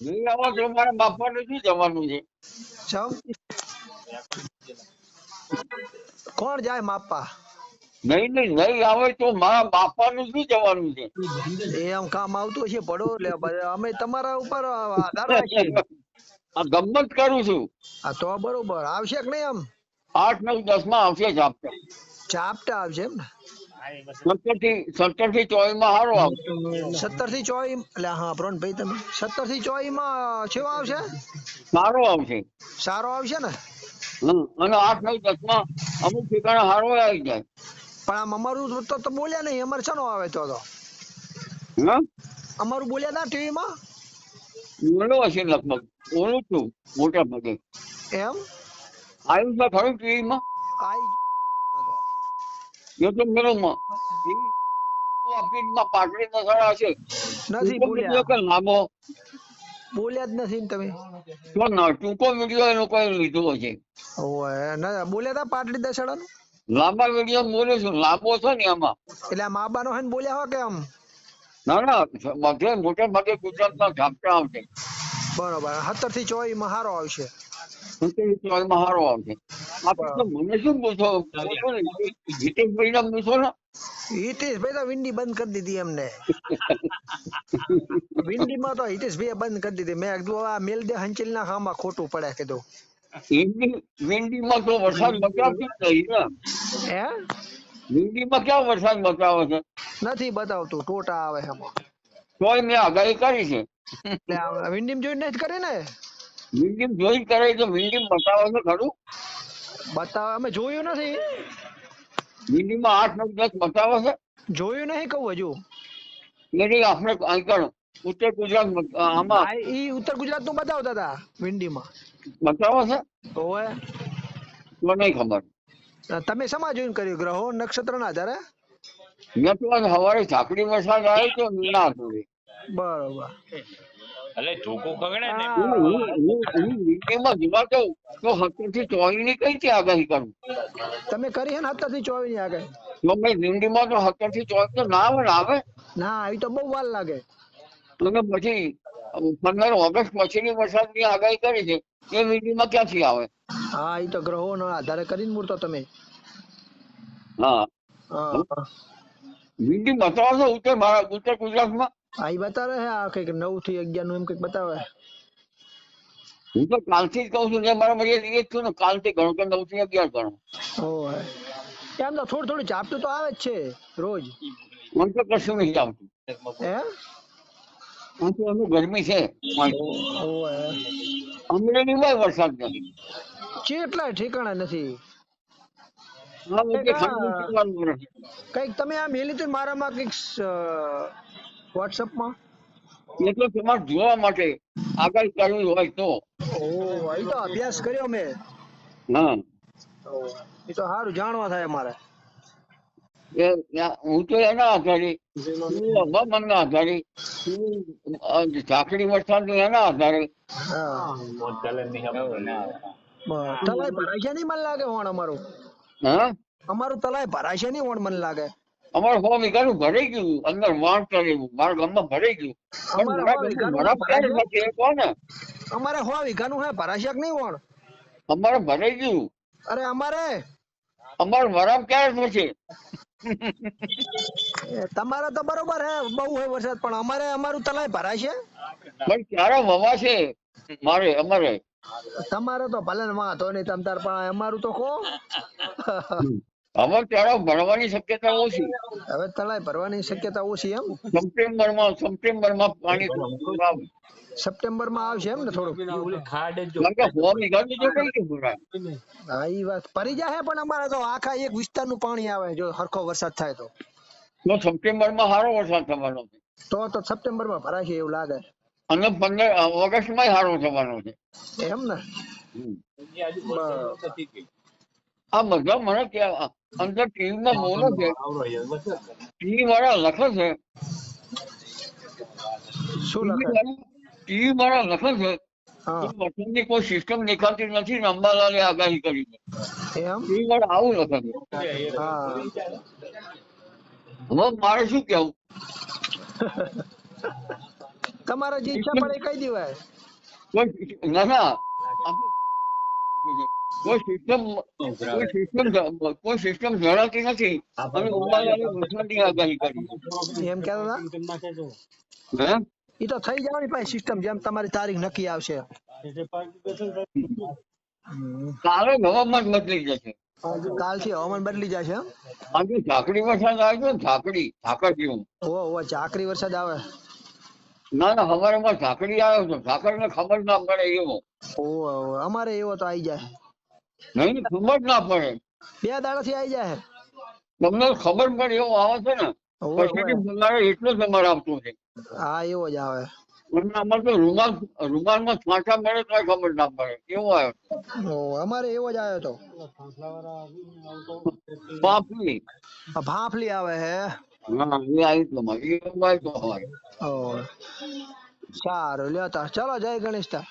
નહીં તો મારા બાપાને શું જવાનું છે? કોણ જાય માપા? નહીં નહીં નહીં આવે તો મારા બાપાનું શું જવાનું છે? એ આમ કામ આવતું હશે પડો એટલે અમે તમારા ઉપર આધાર આ ગમત કરું છું. આ તો બરોબર. આવશે કે નહીં આમ? આઠ નવ દસમાં આવશે ચાપટા ચાપટા આવશે એમ ને? સત્તરથી સત્તરથી ચોવીસમાં સારો આવશે. સત્તરથી ચોવીસ એટલે હા પ્રોન તમે સત્તરથી ચોવીસમાં કેવો આવશે? સારો આવશે. સારો આવશે ને? અને આઠ નવ દસમાં અમુક ઠેકાણે સારો આવી જાય. પણ આમ અમારું તો તો બોલ્યા નહીં અમારે શાનો આવે તો તો? હા? અમારું બોલ્યા ના ટીવી માં બોલો હશે લગભગ. બોલું છું મોટા ભાગે. એમ? આવ્યું છે ખરું ટીવી માં આઈ નસડા નથી બોલ્યા. કે લાંબો બોલ્યા જ નથી તમે. તો ના ટૂંકો વીડિયો એ લોકોએ લીધો હશે. ઓય ના બોલ્યા તા પાટલી દસડાનું લાંબા વીડિયો બોલું છું લાંબો છે ને એમાં એટલે આ મા બાનો હે ને બોલ્યા હો કે આમ? ના ના બધે મોટા ભાગે ગુજરાતમાં ઝાપટા આવશે. બરોબર સત્તરથી ચોવીસમાં હારો આવશે. માં હારો આવશે આપણે મને શું પૂછો પૂછો ને પૂછો ને હિતેશભાઈ તો વિંડી બંધ કરી દીધી એમને. વિંડી માં તો હિતેશભાઈ બંધ કરી દીધી. મેં કીધું આ મેલ દે ના ખામાં ખોટું પડે કીધું. તો વરસાદ બચાવતી જ નહીં ને. હે? વિંડીમાં ક્યાં વરસાદ બચાવે છે? નથી બતાવતું. ટોટા આવે એમાં. તોય મેં આગાહી કરી છે. એટલે આ જોઈને જ કરી ને. વિંડીમ જોઈ કરે તો વિંડીમ બતાવે છે ખરું? બતાવે અમે જોયું નથી. વિંડીમાં આઠ નવ દસ બતાવે છે. જોયું નહીં કહું હજુ. એની આપણે અંકણ ઉત્તર ગુજરાત આમાં. એ ઉત્તર ગુજરાતનું બતાવતા હતા વિંડીમાં બતાવે છે? ઓય તો નહીં ખબર. તમે શેમાં જોઈન કર્યું? ગ્રહો નક્ષત્ર ના આધારે? મેં તો સવારે ઝાકડી વરસાદ આવ્યો તો ના બરોબર. એટલે ધોકો ખગડે ને. હા. જીવા હું- હું હું વિંડીમાં જોવા જાઉં તો સત્તરથી ચોવીસની કઈ થી આગાહી કરું? તમે કરી હે ને સત્તરથી ચોવીસની આગળ તો મેં વિંડીમાં તો સત્તરથી ચોવીસ તો ના આવે આવે. ના એ તો બહુ વાર લાગે. તમે પછી પંદર ઓગસ્ટ પછીની વરસાદની આગાહી કરી છે એ વિંડીમાં ક્યાંથી આવે? હા એ તો ગ્રહો નો આધારે કરીને મૂર્તો તમે. હા. હા વિંડી બતાવો છો ઉત્તર ભારત ઉત્તર ગુજરાતમાં. આ ઈ બતાવે છે? આ કંઈક નવથી અગિયારનું એમ કંઈક બતાવે હું તો કાલથી જ કહું છું ને મારા એ જ છું ને કાલથી ગણો કે નવથી અગિયાર ગણો ઓય. એમ તો થોડું થોડું ચાપતું તો આવે જ છે રોજ. મને તો કશું નહીં આવતું હે? આમ તો ગરમી છે. અમરેલીમાં વરસાદ નથી. ચેટલા ઠેકાણા નથી. કંઈક તમે આ મેલી હતું મારામાં કંઈક વોટ્સઅપ એટલે તમારે જોવા માટે આગળ કરવી હોય તો. ઓ એ તો અભ્યાસ કર્યો મેં. હા. એ તો સારું જાણવા થાય અમારે. હું તો એના આધારે હવામાનના આધારે ઝાકડી વરસાદ એના આધારે. તલાઈ ભરાશે નહીં મને લાગે હોણ અમારું? હા? અમારું તલાઈ ભરાશે નહીં હોણ મને લાગે. અમારે સો વીઘાનું ભરાઈ ગયું. અંદર માણ કરેલું મારા ગામમાં ભરાઈ ગયું. પણ મારા સો ભરાઈ નથી કહો અમારે હો વીઘાનું હે ભરાશે નહીં હોણ અમારે ભરાઈ ગયું. અરે અમારે? અમારે વરાપ ક્યારે થશે? તમારે તો બરોબર હે બહુ હે વરસાદ પણ અમારે અમારું તલાય ભરાશે? પણ ક્યારે વવાશે? મારે અમારે. તમારે તો ભલે વાંધો નહીં તમ તાર પણ અમારું તો કહો હવે ત્યારે ભરવાની શક્યતા ઓછી હવે તલાઈ ભરવાની શક્યતા ઓછી એમ? સપ્ટેમ્બરમાં સપ્ટેમ્બરમાં પાણી સપ્ટેમ્બરમાં આવશે એમ ને ભરાય? હા ઈ વાત ભરી જાય પણ અમારે તો આખા એક વિસ્તારનું પાણી આવે જો હરખો વરસાદ થાય તો. તો સપ્ટેમ્બરમાં સારો વરસાદ થવાનો છે. તો તો સપ્ટેમ્બરમાં ભરાશે એવું લાગે. અને પંદર ઓગસ્ટમાં સારો થવાનો છે. એમ ને. આ બધા મને કે અંદર ટીવીમાં બોલે છે. ટીવી વાળા લખે છે. શું લખે? ટીવી વાળા લખે છે. હા. કોઈ સિસ્ટમ દેખાતી નથી ને અંબાલાલે આગાહી કરી ટીવી વાળા આવું લખે છે. હવે મારે શું કેવું? તમારે જે ઈચ્છા પડે કહી દેવાય. ના કોઈ સિસ્ટમ કોઈ સિસ્ટમ કોઈ સિસ્ટમ જણાતી નથી. અને ઉનાળાની વરસાદની આગાહી કરી. એમ કહેતા હે? એ તો થઈ જવાની પાછી સિસ્ટમ જેમ તમારી તારીખ નક્કી આવશે. કાલે હવામાન બદલી જશે. કાલથી હવામાન બદલી જશે આજે ઝાકડી વરસાદ આવ્યો ને ઝાકડી ઝાકળ જેવું ઓહો ઓહો ચાકરી વરસાદ આવે. ના ના હવારમાં ઝાકડી આવ્યો છે. ઝાકળને ખબર ના પડે એવો. ઓહો અમારે એવો તો આવી જાય. નહીં ખબર ના પડે. બે દાડાથી આવી જાય તમને ખબર પડે એવો આવે છે ને ઓહો, ઓહો. પછી તમારે એટલું જ આવતું છે. હા એવો જ આવે. અમારે તો રૂમાલ રૂમાલમાં છાંટા મળે તો ખબર ના પડે. એવો આવ્યો અમારે એવો જ આવ્યો તો. ભાફલી. ભાફલી આવે હે. હા એ આવી તો અમારે. એ આવ્યું તો અમારે સારું લ્યો તા ચલો જય ગણેશ તા